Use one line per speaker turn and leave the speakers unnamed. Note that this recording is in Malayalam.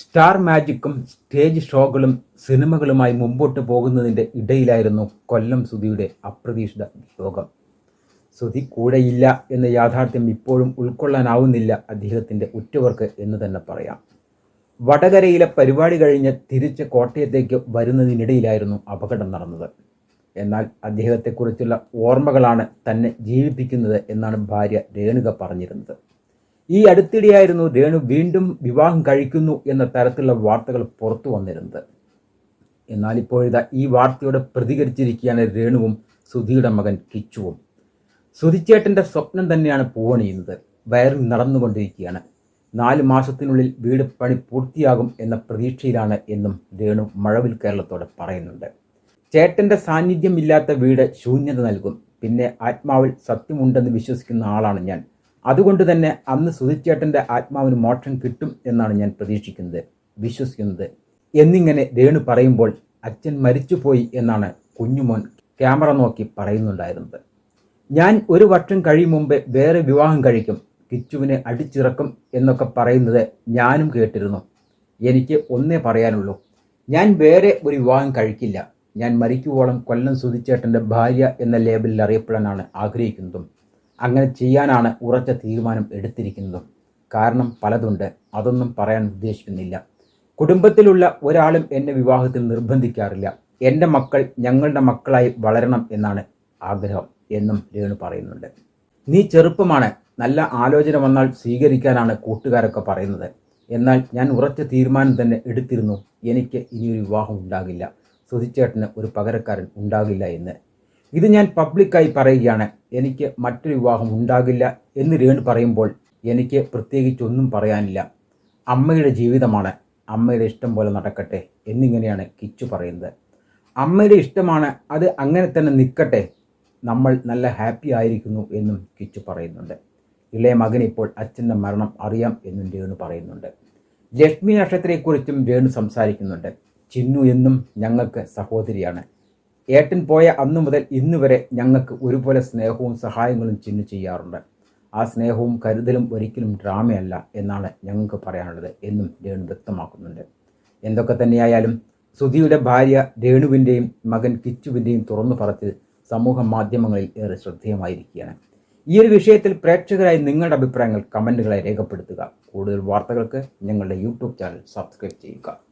സ്റ്റാർ മാജിക്കും സ്റ്റേജ് ഷോകളും സിനിമകളുമായി മുമ്പോട്ട് പോകുന്നതിന്റെ ഇടയിലായിരുന്നു കൊല്ലം സുധിയുടെ അപ്രതീക്ഷിത യോഗം. സുധി കൂടെയില്ല എന്ന യാഥാർത്ഥ്യം ഇപ്പോഴും ഉൾക്കൊള്ളാനാവുന്നില്ല അദ്ദേഹത്തിന്റെ ഉറ്റവർക്ക് എന്ന് തന്നെ പറയാം. വടകരയിലെ പരിപാടി കഴിഞ്ഞ് തിരിച്ച് കോട്ടയത്തേക്ക് വരുന്നതിനിടയിലായിരുന്നു അപകടം നടന്നത്. എന്നാൽ അദ്ദേഹത്തെക്കുറിച്ചുള്ള ഓർമ്മകളാണ് തന്നെ ജീവിപ്പിക്കുന്നത് എന്നാണ് ഭാര്യ രേണുക പറഞ്ഞിരുന്നത്. ഈ അടുത്തിടെയായിരുന്നു രേണു വീണ്ടും വിവാഹം കഴിക്കുന്നു എന്ന തരത്തിലുള്ള വാർത്തകൾ പുറത്തു വന്നിരുന്നത്. എന്നാൽ ഇപ്പോഴിതാ ഈ വാർത്തയോട് പ്രതികരിച്ചിരിക്കുകയാണ് രേണുവും സുധിയുടെ മകൻ കിച്ചുവും. സുധിച്ചേട്ടന്റെ സ്വപ്നം തന്നെയാണ് പൂവണിയുന്നത്. വയറിൽ നടന്നുകൊണ്ടിരിക്കുകയാണ്. നാല് മാസത്തിനുള്ളിൽ വീട് പണി പൂർത്തിയാകും എന്ന പ്രതീക്ഷയിലാണ് എന്നും രേണു മഴവിൽ കേരളത്തോടെ പറയുന്നുണ്ട്. ചേട്ടന്റെ സാന്നിധ്യമില്ലാത്ത വീട് ശൂന്യത നൽകും. പിന്നെ ആത്മാവിൽ സത്യമുണ്ടെന്ന് വിശ്വസിക്കുന്ന ആളാണ് ഞാൻ. അതുകൊണ്ട് തന്നെ അന്ന് സുധിച്ചേട്ടന്റെ ആത്മാവിന് മോക്ഷം കിട്ടും എന്നാണ് ഞാൻ പ്രതീക്ഷിക്കുന്നത് വിശ്വസിക്കുന്നത്. എന്നിങ്ങനെ രേണു പറയുമ്പോൾ അച്ഛൻ മരിച്ചുപോയി എന്നാണ് കുഞ്ഞുമോൻ ക്യാമറ നോക്കി പറയുന്നുണ്ടായിരുന്നത്. ഞാൻ ഒരു വർഷം കഴിയും മുമ്പേ വേറെ വിവാഹം കഴിക്കും കിച്ചുവിനെ അടിച്ചിറക്കും എന്നൊക്കെ പറയുന്നത് ഞാനും കേട്ടിരുന്നു. എനിക്ക് ഒന്നേ പറയാനുള്ളൂ ഞാൻ വേറെ ഒരു വിവാഹം കഴിക്കില്ല. ഞാൻ മരിക്കുവോളം കൊല്ലം സുധിച്ചേട്ടന്റെ ഭാര്യ എന്ന ലേബലിൽ അറിയപ്പെടാനാണ് ആഗ്രഹിക്കുന്നതും. അങ്ങനെ ചെയ്യാനാണ് ഉറച്ച തീരുമാനം എടുത്തിരിക്കുന്നതും. കാരണം പലതുണ്ട്. അതൊന്നും പറയാൻ ഉദ്ദേശിക്കുന്നില്ല. കുടുംബത്തിലുള്ള ഒരാളും എന്നെ വിവാഹത്തിൽ നിർബന്ധിക്കാറില്ല. എന്റെ മക്കൾ ഞങ്ങളുടെ മക്കളായി വളരണം എന്നാണ് ആഗ്രഹം എന്നും രേണു പറയുന്നുണ്ട്. നീ ചെറുപ്പമാണ്. നല്ല ആലോചന വന്നാൽ സ്വീകരിക്കാനാണ് കൂട്ടുകാരൊക്കെ പറയുന്നത്. എന്നാൽ ഞാൻ ഉറച്ച തീരുമാനം തന്നെ എടുത്തിരുന്നു. എനിക്ക് ഇനിയൊരു വിവാഹം ഉണ്ടാകില്ല. സുധിച്ചേട്ടന് ഒരു പകരക്കാരൻ ഉണ്ടാകില്ല എന്ന്. ഇത് ഞാൻ പബ്ലിക്കായി പറയുകയാണ്. എനിക്ക് മറ്റൊരു വിവാഹം ഉണ്ടാകില്ല എന്ന് രേണു പറയുമ്പോൾ എനിക്ക് പ്രത്യേകിച്ചൊന്നും പറയാനില്ല. അമ്മയുടെ ജീവിതമാണ് അമ്മയുടെ ഇഷ്ടം പോലെ നടക്കട്ടെ എന്നിങ്ങനെയാണ് കിച്ചു പറയുന്നത്. അമ്മയുടെ ഇഷ്ടമാണ് അത് അങ്ങനെ തന്നെ നിൽക്കട്ടെ. നമ്മൾ നല്ല ഹാപ്പി ആയിരിക്കുന്നു എന്നും കിച്ചു പറയുന്നുണ്ട്. ഇളയ മകൻ ഇപ്പോൾ അച്ഛന്റെ മരണം അറിയാം എന്നും രേണു പറയുന്നുണ്ട്. ലക്ഷ്മി നക്ഷത്രത്തെക്കുറിച്ചും രേണു സംസാരിക്കുന്നുണ്ട്. ചിന്നു എന്നും ഞങ്ങൾക്ക് സഹോദരിയാണ്. ഏട്ടൻ പോയ അന്നു മുതൽ ഇന്ന് വരെ ഞങ്ങൾക്ക് ഒരുപോലെ സ്നേഹവും സഹായങ്ങളും ചിന്നു ചെയ്യാറുണ്ട്. ആ സ്നേഹവും കരുതലും ഒരിക്കലും ഡ്രാമയല്ല എന്നാണ് ഞങ്ങൾക്ക് പറയാനുള്ളത് എന്നും രേണു വ്യക്തമാക്കുന്നുണ്ട്. എന്തൊക്കെ തന്നെയായാലും സുധിയുടെ ഭാര്യ രേണുവിന്റെയും മകൻ കിച്ചുവിന്റെയും തുറന്നു പറച്ചിൽ സമൂഹ മാധ്യമങ്ങളിൽ ഏറെ ശ്രദ്ധേയമായിരിക്കുകയാണ്. ഈ ഒരു വിഷയത്തിൽ പ്രേക്ഷകരായി നിങ്ങളുടെ അഭിപ്രായങ്ങൾ കമന്റുകളായി രേഖപ്പെടുത്തുക. കൂടുതൽ വാർത്തകൾക്ക് ഞങ്ങളുടെ യൂട്യൂബ് ചാനൽ സബ്സ്ക്രൈബ് ചെയ്യുക.